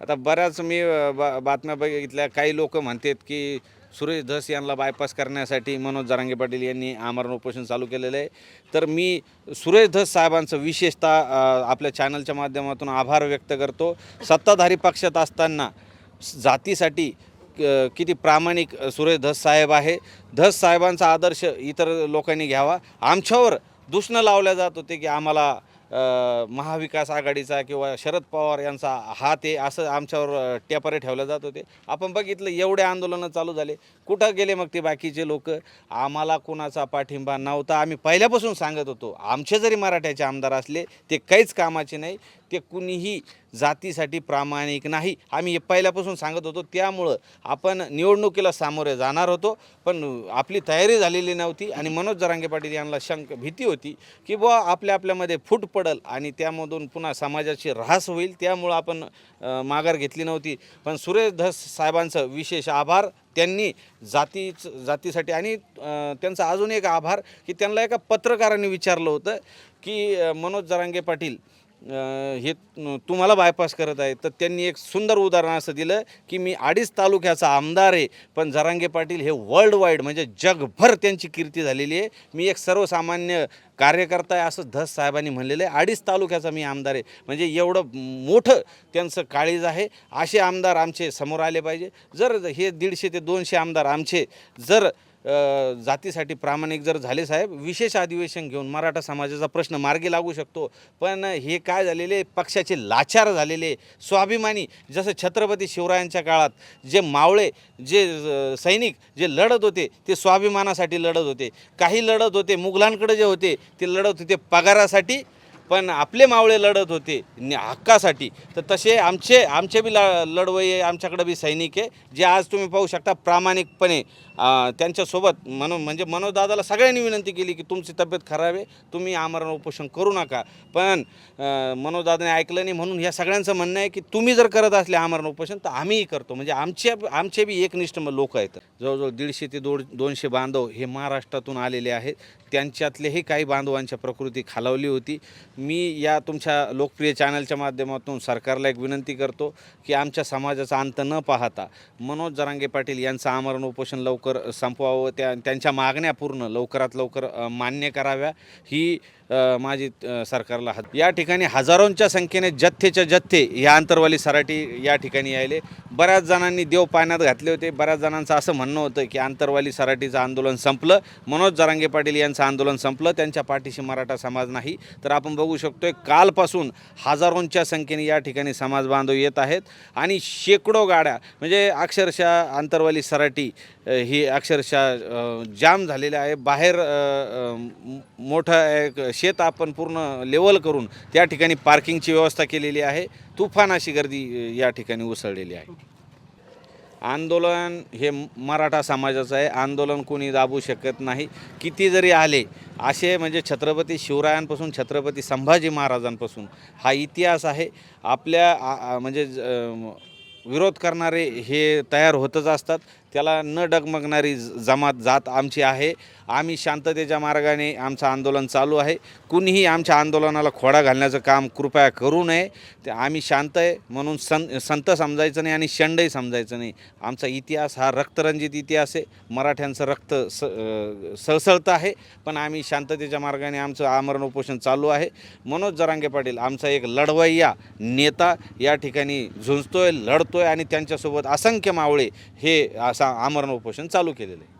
आता बऱ्याच मी बा बातम्या बघितल्या. काही लोक म्हणतात की सुरेश धस यांना बायपास करण्यासाठी मनोज जरांगे पाटील यांनी आमरण उपोषण चालू केलेलं आहे. तर मी सुरेश धस साहेबांचं विशेषतः आपल्या चॅनलच्या माध्यमातून आभार व्यक्त करतो. सत्ताधारी पक्षात असताना जातीसाठी किती प्रामाणिक सुरेश धस साहेब आहे. धस साहेबांचा आदर्श इतर लोकांनी घ्यावा. आमच्यावर दुष्ण लावल्या जात होते की आम्हाला महाविकास आघाडीचा किंवा शरद पवार यांचा हात आहे असं आमच्यावर टेपरे ठेवले जात होते. आपण बघितलं एवढे आंदोलनं चालू झाले. कुठं गेले मग ते बाकीचे लोक? आम्हाला कुणाचा पाठिंबा नव्हता. आम्ही पहिल्यापासून सांगत होतो आमचे जरी मराठ्याचे आमदार असले ते काहीच कामाचे नाही. ते कुणीही जातीसाठी प्रामाणिक नाही. आम्ही हे पहिल्यापासून सांगत होतो त्यामुळं आपण निवडणुकीला सामोरे जाणार होतो. पण आपली तयारी झालेली नव्हती आणि मनोज जरांगे पाटील यांना शंक भीती होती की बुवा आपल्या आपल्यामध्ये फूट पडल आणि त्यामधून पुन्हा समाजाची ऱ्हास होईल त्यामुळं आपण माघार घेतली नव्हती. पण सुरेश धस साहेबांचं विशेष आभार त्यांनी जातीच जातीसाठी आणि त्यांचा अजून एक आभार की त्यांना एका पत्रकाराने विचारलं होतं की मनोज जरांगे पाटील हे तुम्हाला बायपास करत आहे. तर त्यांनी एक सुंदर उदाहरण असं दिलं की मी अडीच तालुक्याचा आमदार आहे पण जरांगे पाटील हे वर्ल्ड वाईड म्हणजे जगभर त्यांची कीर्ती झालेली आहे. मी एक सर्वसामान्य कार्यकर्ता आहे असं धस साहेबांनी म्हणलेलं आहे. अडीच तालुक्याचा मी आमदार आहे. म्हणजे एवढं मोठं त्यांचं काळीज आहे. असे आमदार आमचे समोर आले पाहिजे. जर हे दीडशे ते दोनशे आमदार आमचे जर जातीसाठी प्रामाणिक जर झाले साहेब विशेष अधिवेशन घेऊन मराठा समाजाचा प्रश्न मार्गी लागू शकतो. पण हे काय झालेले पक्षाचे लाचार झालेले स्वाभिमानी जसं छत्रपती शिवरायांच्या काळात जे मावळे जे सैनिक जे लढत होते ते स्वाभिमानासाठी लढत होते. काही लढत होते मुघलांकडे जे होते ते लढत होते पगारासाठी पण आपले मावळे लढत होते हक्कासाठी. तर तसे आमचे आमचे बी ल लढवई आहे आमच्याकडे बी सैनिक आहे जे आज तुम्ही पाहू शकता प्रामाणिकपणे त्यांच्यासोबत मनो म्हणजे मनोजदादाला सगळ्यांनी विनंती केली की तुमची तब्येत खराब आहे तुम्ही आमरण उपोषण करू नका. पण मनोदादाने मनोजदादाने ऐकलं नाही म्हणून ह्या सगळ्यांचं म्हणणं आहे की तुम्ही जर करत असले आमरण उपोषण तर आम्हीही करतो. म्हणजे आमचे आमचे बी एकनिष्ठ लोक आहेत. जवळजवळ दीडशे ते दोन दोनशे बांधव हे महाराष्ट्रातून आलेले आहेत. त्यांच्यातलेही काही बांधवांच्या प्रकृती खालावली होती. मी या तुमच्या लोकप्रिय चॅनलच्या माध्यमातून सरकारला एक विनंती करतो की आमच्या समाजाचा अंत न पाहता मनोज जरांगे पाटील यांचं आमरण उपोषण लवकर संपवावं त्या त्यांच्या मागण्या पूर्ण लवकरात लवकर मान्य कराव्या. ही माझी सरकारला हात या ठिकाणी हजारोंच्या संख्येने जथ्थेच्या जथ्थे या अंतरवाली सराटी या ठिकाणी यायले. बऱ्याच जणांनी देव पाण्यात घातले होते. बऱ्याच जणांचं असं म्हणणं होतं की आंतरवाली सराटीचं आंदोलन संपलं. मनोज जरांगे पाटील यांचं आंदोलन संपलं. त्यांच्या पाठीशी मराठा समाज नाही. तर आपण बघू विकू शकतो आहे कालपासून हजारोंच्या संख्येने या ठिकाणी समाज बांधव येत आहेत. आणि शेकडो गाड्या म्हणजे अक्षरशः आंतरवाली सराटी ही अक्षरशः जाम झालेल्या आहे. बाहेर मोठं एक शेत आपण पूर्ण लेवल करून त्या ठिकाणी पार्किंगची व्यवस्था केलेली आहे. तुफान अशी गर्दी या ठिकाणी उसळलेली आहे. आंदोलन हे मराठा समाजाचं आहे. आंदोलन कोणी दाबू शकत नाही. किती जरी आले असे म्हणजे छत्रपती शिवरायांपासून छत्रपती संभाजी महाराजांपासून हा इतिहास आहे. आपल्या म्हणजे ज- विरोध करणारे हे तयार होतच असतात. त्याला न डगमगणारी जमात जात आमची आहे. आम्ही शांततेच्या मार्गाने आमचं आंदोलन चालू आहे. कुणीही आमच्या आंदोलनाला खोडा घालण्याचं काम कृपया करू नये. ते आम्ही शांत आहे म्हणून सं संत समजायचं नाही आणि शंडही समजायचं नाही. आमचा इतिहास हा रक्तरंजित इतिहास आहे. मराठ्यांचं रक्त स सळसळतं आहे. पण आम्ही शांततेच्या मार्गाने आमचं आमरण उपोषण चालू आहे. मनोज जरांगे पाटील आमचा एक लढवय्या नेता या ठिकाणी झुंजतोय लढतोय आणि त्यांच्यासोबत असंख्य मावळे हे सा आमरण उपोषण चालू केलेलं आहे.